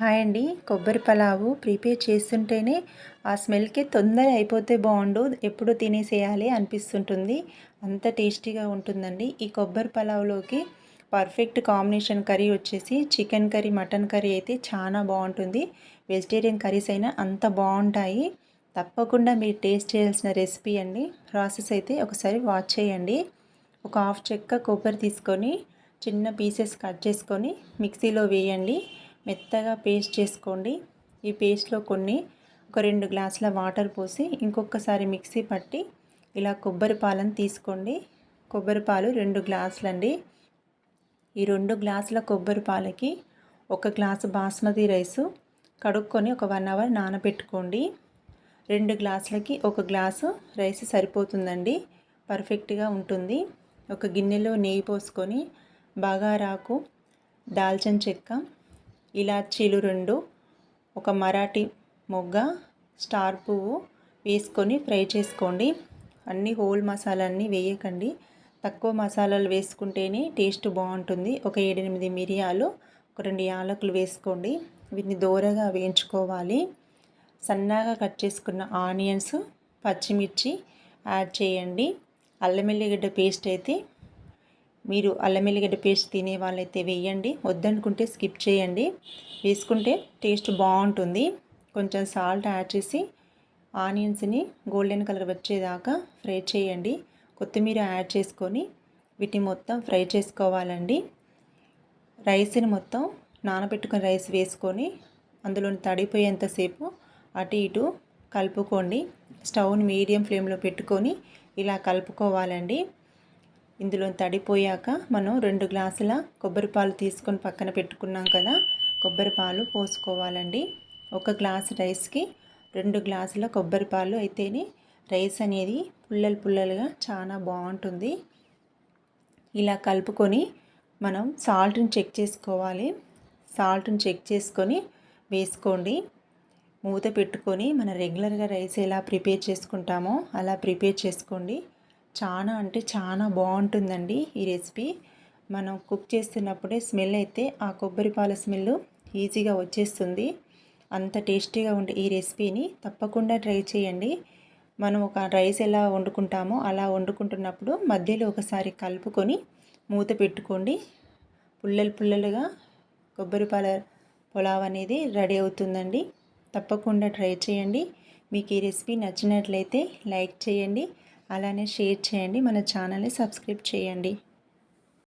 Hi అండి. కొబ్బరి pulao prepare చేస్తుంటేనే ఆ స్మెల్కి తొందర అయిపోతే బాగుండు. ఎప్పుడు తినేసేయాలి అనిపిస్తుంటుంది. అంత టేస్టీగా ఉంటుందండి. ఈ కొబ్బరి పలావులోకి పర్ఫెక్ట్ కాంబినేషన్ కర్రీ వచ్చేసి చికెన్ కర్రీ మటన్ కర్రీ అయితే చాలా బాగుంటుంది. వెజిటేరియన్ కర్రీస్ అయినా అంత బాగుంటాయి. తప్పకుండా మీరు టేస్ట్ చేయాల్సిన రెసిపీ అండి. ప్రాసెస్ అయితే ఒకసారి వాచ్ చేయండి. ఒక హాఫ్ చెక్క కొబ్బరి తీసుకొని చిన్న పీసెస్ కట్ చేసుకొని మిక్సీలో వేయండి. మెత్తగా పేస్ట్ చేసుకోండి. ఈ పేస్ట్లో కొన్ని ఒక రెండు గ్లాసుల వాటర్ పోసి ఇంకొకసారి మిక్సీ పట్టి ఇలా కొబ్బరి పాలను తీసుకోండి. కొబ్బరి పాలు రెండు గ్లాసులండి. ఈ రెండు గ్లాసుల కొబ్బరి పాలకి ఒక గ్లాసు బాస్మతి రైసు కడుక్కొని ఒక వన్ అవర్ నానబెట్టుకోండి. రెండు గ్లాసులకి ఒక గ్లాసు రైస్ సరిపోతుందండి. పర్ఫెక్ట్గా ఉంటుంది. ఒక గిన్నెలో నెయ్యి పోసుకొని బాగా రాకు. దాల్చిన చెక్క ఇలాచీలు రెండు ఒక మరాఠీ మొగ్గ స్టార్ పువ్వు వేసుకొని ఫ్రై చేసుకోండి. అన్ని హోల్ మసాలాన్ని వేయకండి. తక్కువ మసాలాలు వేసుకుంటేనే టేస్ట్ బాగుంటుంది. ఒక ఏడెనిమిది మిరియాలు ఒక రెండు యాలకులు వేసుకోండి. వీటిని దూరగా వేయించుకోవాలి. సన్నగా కట్ చేసుకున్న ఆనియన్స్ పచ్చిమిర్చి యాడ్ చేయండి. అల్లం ఎల్లిగడ్డ పేస్ట్ అయితే మీరు అల్లం ఎల్లిగడ్డ పేస్ట్ తినే వాళ్ళైతే వేయండి. వద్దనుకుంటే స్కిప్ చేయండి. వేసుకుంటే టేస్ట్ బాగుంటుంది. కొంచెం సాల్ట్ యాడ్ చేసి ఆనియన్స్ని గోల్డెన్ కలర్ వచ్చేదాకా ఫ్రై చేయండి. కొత్తిమీర యాడ్ చేసుకొని వీటిని మొత్తం ఫ్రై చేసుకోవాలండి. రైస్ని మొత్తం నానబెట్టుకుని రైస్ వేసుకొని అందులోని తడిపోయేంతసేపు అటు ఇటు కలుపుకోండి. స్టవ్ని మీడియం ఫ్లేమ్లో పెట్టుకొని ఇలా కలుపుకోవాలండి. ఇందులో తడిపోయాక మనం రెండు గ్లాసుల కొబ్బరి పాలు తీసుకొని పక్కన పెట్టుకున్నాం కదా కొబ్బరి పాలు పోసుకోవాలండి. ఒక గ్లాసు రైస్కి రెండు గ్లాసుల కొబ్బరి పాలు అయితేనే రైస్ అనేది పుల్లలు పుల్లలుగా చాలా బాగుంటుంది. ఇలా కలుపుకొని మనం సాల్ట్ని చెక్ చేసుకోవాలి. సాల్ట్ని చెక్ చేసుకొని వేసుకోండి. మూత పెట్టుకొని మన రెగ్యులర్గా రైస్ ఎలా ప్రిపేర్ చేసుకుంటామో అలా ప్రిపేర్ చేసుకోండి. చాలా అంటే చాలా బాగుంటుందండి ఈ రెసిపీ. మనం కుక్ చేస్తున్నప్పుడే స్మెల్ అయితే ఆ కొబ్బరి పాల స్మెల్ ఈజీగా వచ్చేస్తుంది. అంత టేస్టీగా ఉండే ఈ రెసిపీని తప్పకుండా ట్రై చేయండి. మనం ఒక రైస్ ఎలా వండుకుంటామో అలా వండుకుంటున్నప్పుడు మధ్యలో ఒకసారి కలుపుకొని మూత పెట్టుకోండి. పుల్లలు పుల్లలుగా కొబ్బరి పాల పులావ్ అనేది రెడీ అవుతుందండి. తప్పకుండా ట్రై చేయండి. మీకు ఈ రెసిపీ నచ్చినట్లయితే లైక్ చేయండి. అలానే షేర్ చేయండి. మన ఛానల్ని సబ్స్క్రైబ్ చేయండి.